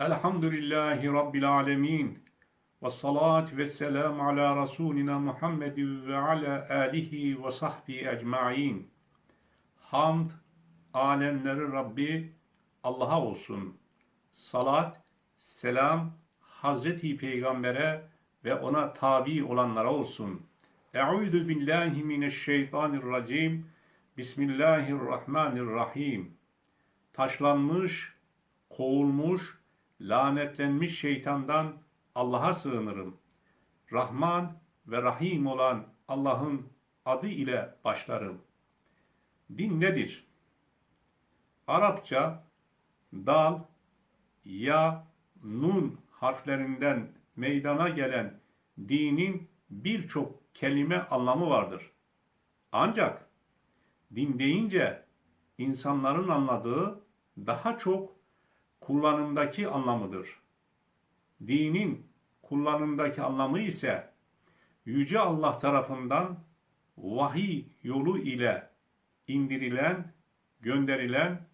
Elhamdülillahi Rabbil alemin. Ve salatu ve selamu ala Resulina Muhammedin ve ala alihi ve sahbihi ecma'in. Hamd, alemlerin Rabbi Allah'a olsun. Salat, selam Hazreti Peygamber'e ve ona tabi olanlara olsun. Eûzü billahi mineşşeytanirracim. Bismillahirrahmanirrahim. Taşlanmış, kovulmuş, lanetlenmiş şeytandan Allah'a sığınırım. Rahman ve Rahim olan Allah'ın adı ile başlarım. Din nedir? Arapça dal, ya, nun harflerinden meydana gelen dinin birçok kelime anlamı vardır. Ancak din deyince insanların anladığı daha çok kullanımdaki anlamıdır. Dinin kullanımdaki anlamı ise Yüce Allah tarafından vahiy yolu ile indirilen, gönderilen,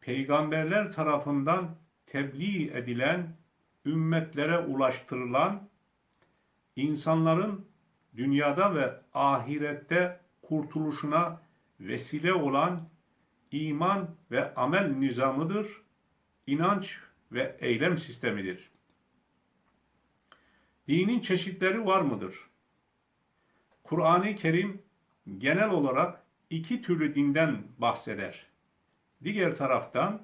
peygamberler tarafından tebliğ edilen, ümmetlere ulaştırılan, insanların dünyada ve ahirette kurtuluşuna vesile olan iman ve amel nizamıdır, inanç ve eylem sistemidir. Dinin çeşitleri var mıdır? Kur'an-ı Kerim genel olarak iki türlü dinden bahseder. Diğer taraftan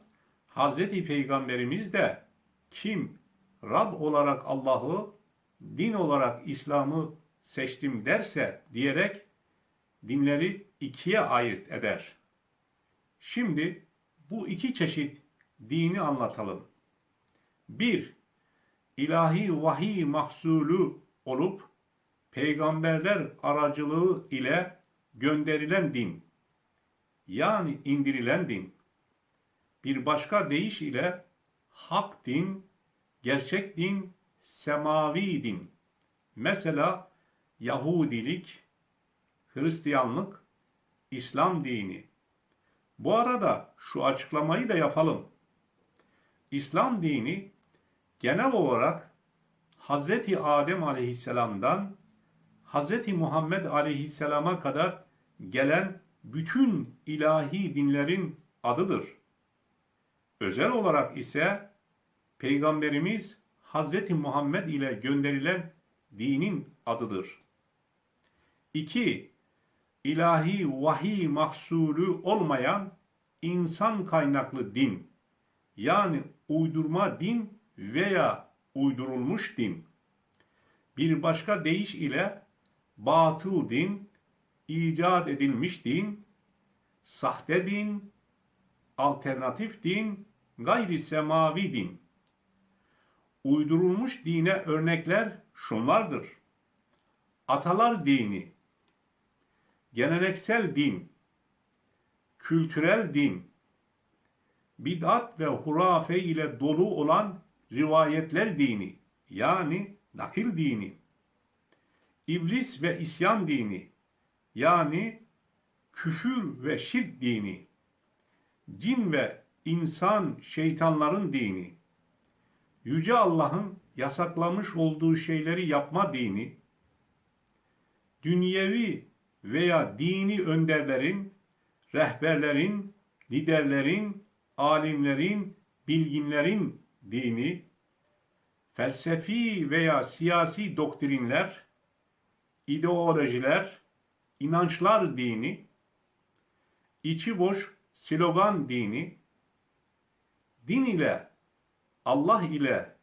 Hz. Peygamberimiz de kim Rab olarak Allah'ı, din olarak İslam'ı seçtim derse diyerek dinleri ikiye ayırt eder. Şimdi bu iki çeşit dini anlatalım. Bir, ilahi vahiy mahsulü olup peygamberler aracılığı ile gönderilen din. Yani indirilen din. Bir başka deyiş ile hak din, gerçek din, semavi din. Mesela Yahudilik, Hristiyanlık, İslam dini. Bu arada şu açıklamayı da yapalım. İslam dini genel olarak Hazreti Adem Aleyhisselam'dan Hazreti Muhammed Aleyhisselam'a kadar gelen bütün ilahi dinlerin adıdır. Özel olarak ise Peygamberimiz Hazreti Muhammed ile gönderilen dinin adıdır. 2. İlahi vahiy mahsulü olmayan insan kaynaklı din yani uydurma din veya uydurulmuş din. Bir başka deyiş ile batıl din, icat edilmiş din, sahte din, alternatif din, gayri semavi din. Uydurulmuş dine örnekler şunlardır. Atalar dini, geleneksel din, kültürel din, bid'at ve hurafe ile dolu olan rivayetler dini, yani nakil dini, iblis ve isyan dini, yani küfür ve şirk dini, cin ve insan şeytanların dini, Yüce Allah'ın yasaklamış olduğu şeyleri yapma dini, dünyevi veya dini önderlerin, rehberlerin, liderlerin, alimlerin, bilginlerin dini, felsefi veya siyasi doktrinler, ideolojiler, inançlar dini, içi boş slogan dini, din ile, Allah ile,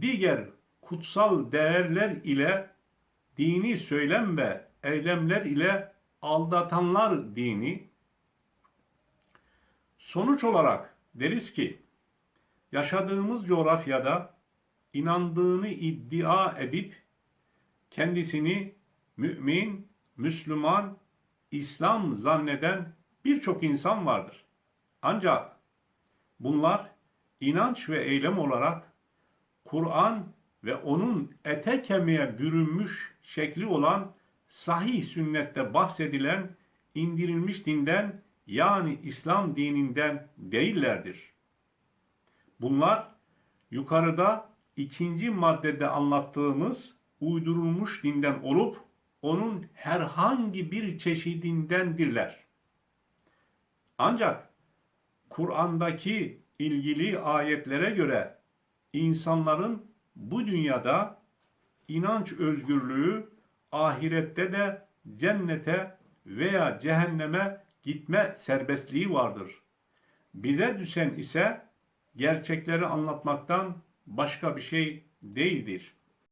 diğer kutsal değerler ile dini söylem ve eylemler ile aldatanlar dini. Sonuç olarak deriz ki yaşadığımız coğrafyada inandığını iddia edip kendisini mümin, Müslüman, İslam zanneden birçok insan vardır. Ancak bunlar inanç ve eylem olarak Kur'an ve onun ete kemiğe bürünmüş şekli olan sahih sünnette bahsedilen indirilmiş dinden yani İslam dininden değillerdir. Bunlar yukarıda ikinci maddede anlattığımız uydurulmuş dinden olup onun herhangi bir çeşidindendirler. Ancak Kur'an'daki ilgili ayetlere göre insanların bu dünyada inanç özgürlüğü, ahirette de cennete veya cehenneme gitme serbestliği vardır. Bize düşen ise gerçekleri anlatmaktan başka bir şey değildir.